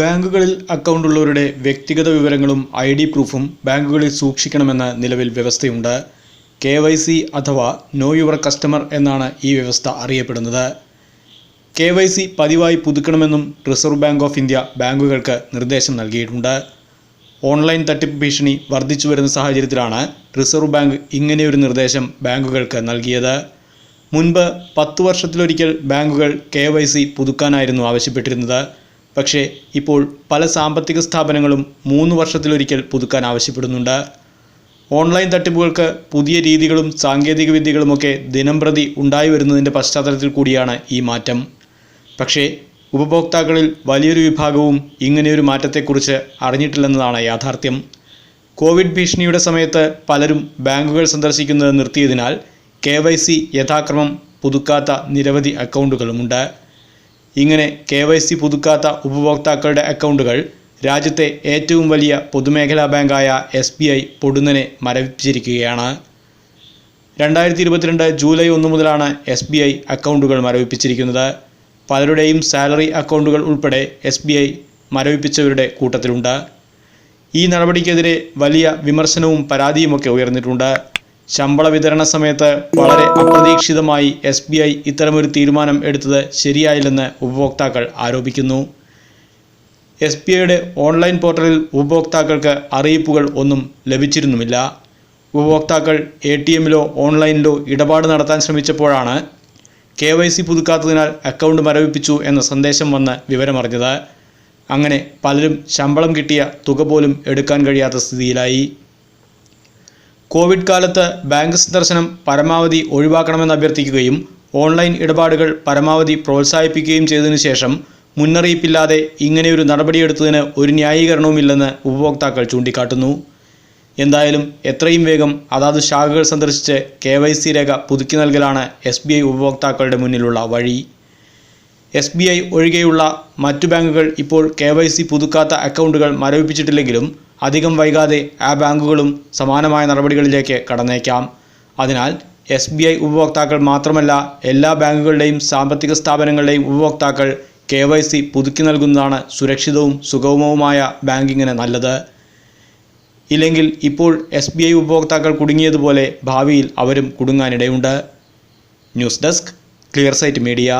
ബാങ്കുകളിൽ അക്കൗണ്ടുള്ളവരുടെ വ്യക്തിഗത വിവരങ്ങളും ഐ ഡി പ്രൂഫും ബാങ്കുകളിൽ സൂക്ഷിക്കണമെന്ന നിലവിൽ വ്യവസ്ഥയുണ്ട്. കെ വൈ സി അഥവാ നോ യുവർ കസ്റ്റമർ എന്നാണ് ഈ വ്യവസ്ഥ അറിയപ്പെടുന്നത്. കെ വൈ സി പതിവായി പുതുക്കണമെന്നും റിസർവ് ബാങ്ക് ഓഫ് ഇന്ത്യ ബാങ്കുകൾക്ക് നിർദ്ദേശം നൽകിയിട്ടുണ്ട്. ഓൺലൈൻ തട്ടിപ്പ് ഭീഷണി വർദ്ധിച്ചു വരുന്ന സാഹചര്യത്തിലാണ് റിസർവ് ബാങ്ക് ഇങ്ങനെയൊരു നിർദ്ദേശം ബാങ്കുകൾക്ക് നൽകിയത്. മുൻപ് പത്ത് വർഷത്തിലൊരിക്കൽ ബാങ്കുകൾ കെ വൈ സി പുതുക്കാനായിരുന്നു ആവശ്യപ്പെട്ടിരുന്നത്. പക്ഷേ ഇപ്പോൾ പല സാമ്പത്തിക സ്ഥാപനങ്ങളും മൂന്ന് വർഷത്തിലൊരിക്കൽ പുതുക്കാൻ ആവശ്യപ്പെടുന്നുണ്ട്. ഓൺലൈൻ തട്ടിപ്പുകൾക്ക് പുതിയ രീതികളും സാങ്കേതിക വിദ്യകളുമൊക്കെ ദിനംപ്രതി ഉണ്ടായി വരുന്നതിന്റെ പശ്ചാത്തലത്തിൽ കൂടിയാണ് ഈ മാറ്റം. പക്ഷേ ഉപഭോക്താക്കളിൽ വലിയൊരു വിഭാഗവും ഇങ്ങനെയൊരു മാറ്റത്തെക്കുറിച്ച് അറിഞ്ഞിട്ടില്ലെന്നതാണ് യാഥാർത്ഥ്യം. കോവിഡ് ഭീഷണിയുടെ സമയത്ത് പലരും ബാങ്കുകൾ സന്ദർശിക്കുന്നത് നിർത്തിയതിനാൽ കെ യഥാക്രമം പുതുക്കാത്ത നിരവധി അക്കൗണ്ടുകളുമുണ്ട്. ഇങ്ങനെ കെ വൈ സി പുതുക്കാത്ത ഉപഭോക്താക്കളുടെ അക്കൗണ്ടുകൾ രാജ്യത്തെ ഏറ്റവും വലിയ പൊതുമേഖലാ ബാങ്കായ എസ് ബി ഐ പൊടുന്നനെ മരവിപ്പിച്ചിരിക്കുകയാണ്. രണ്ടായിരത്തി ഇരുപത്തിരണ്ട് ജൂലൈ ഒന്ന് മുതലാണ് എസ് ബി ഐ അക്കൗണ്ടുകൾ മരവിപ്പിച്ചിരിക്കുന്നത്. പലരുടെയും സാലറി അക്കൗണ്ടുകൾ ഉൾപ്പെടെ എസ് ബി ഐ മരവിപ്പിച്ചവരുടെ കൂട്ടത്തിലുണ്ട്. ഈ നടപടിക്കെതിരെ വലിയ വിമർശനവും പരാതിയുമൊക്കെ ഉയർന്നിട്ടുണ്ട്. ശമ്പള വിതരണ സമയത്ത് വളരെ അപ്രതീക്ഷിതമായി എസ് ബി ഐ ഇത്തരമൊരു തീരുമാനം എടുത്തത് ശരിയായില്ലെന്ന് ഉപഭോക്താക്കൾ ആരോപിക്കുന്നു. എസ് ബി ഐയുടെ ഓൺലൈൻ പോർട്ടലിൽ ഉപഭോക്താക്കൾക്ക് അറിയിപ്പുകൾ ഒന്നും ലഭിച്ചിരുന്നുമില്ല. ഉപഭോക്താക്കൾ എ ടി എമ്മിലോ ഓൺലൈനിലോ ഇടപാട് നടത്താൻ ശ്രമിച്ചപ്പോഴാണ് കെ വൈ സി പുതുക്കാത്തതിനാൽ അക്കൗണ്ട് മരവിപ്പിച്ചു എന്ന സന്ദേശം വന്ന് വിവരമറിഞ്ഞത്. അങ്ങനെ പലരും ശമ്പളം കിട്ടിയ തുക പോലും എടുക്കാൻ കഴിയാത്ത സ്ഥിതിയിലായി. കോവിഡ് കാലത്ത് ബാങ്ക് സന്ദർശനം പരമാവധി ഒഴിവാക്കണമെന്ന് അഭ്യർത്ഥിക്കുകയും ഓൺലൈൻ ഇടപാടുകൾ പരമാവധി പ്രോത്സാഹിപ്പിക്കുകയും ചെയ്തതിനു ശേഷം മുന്നറിയിപ്പില്ലാതെ ഇങ്ങനെയൊരു നടപടിയെടുത്തതിന് ഒരു ന്യായീകരണവുമില്ലെന്ന് ഉപഭോക്താക്കൾ ചൂണ്ടിക്കാട്ടുന്നു. എന്തായാലും എത്രയും വേഗം അതാത് ശാഖകൾ സന്ദർശിച്ച് കെ രേഖ പുതുക്കി നൽകലാണ് എസ് ഉപഭോക്താക്കളുടെ മുന്നിലുള്ള വഴി. എസ് ബി ഐ ഒഴികെയുള്ള മറ്റു ബാങ്കുകൾ ഇപ്പോൾ കെ വൈ സി പുതുക്കാത്ത അക്കൗണ്ടുകൾ മരവിപ്പിച്ചിട്ടില്ലെങ്കിലും അധികം വൈകാതെ ആ ബാങ്കുകളും സമാനമായ നടപടികളിലേക്ക് കടന്നേക്കാം. അതിനാൽ എസ് ബി ഐ ഉപഭോക്താക്കൾ മാത്രമല്ല എല്ലാ ബാങ്കുകളുടെയും സാമ്പത്തിക സ്ഥാപനങ്ങളുടെയും ഉപഭോക്താക്കൾ കെ വൈ സി പുതുക്കി നൽകുന്നതാണ് സുരക്ഷിതവും സുഗമവുമായ ബാങ്കിങ്ങിന് നല്ലത്. ഇല്ലെങ്കിൽ ഇപ്പോൾ എസ് ബി ഐ ഉപഭോക്താക്കൾ കുടുങ്ങിയതുപോലെ ഭാവിയിൽ അവരും കുടുങ്ങാനിടയുണ്ട്. News desk clear sight media.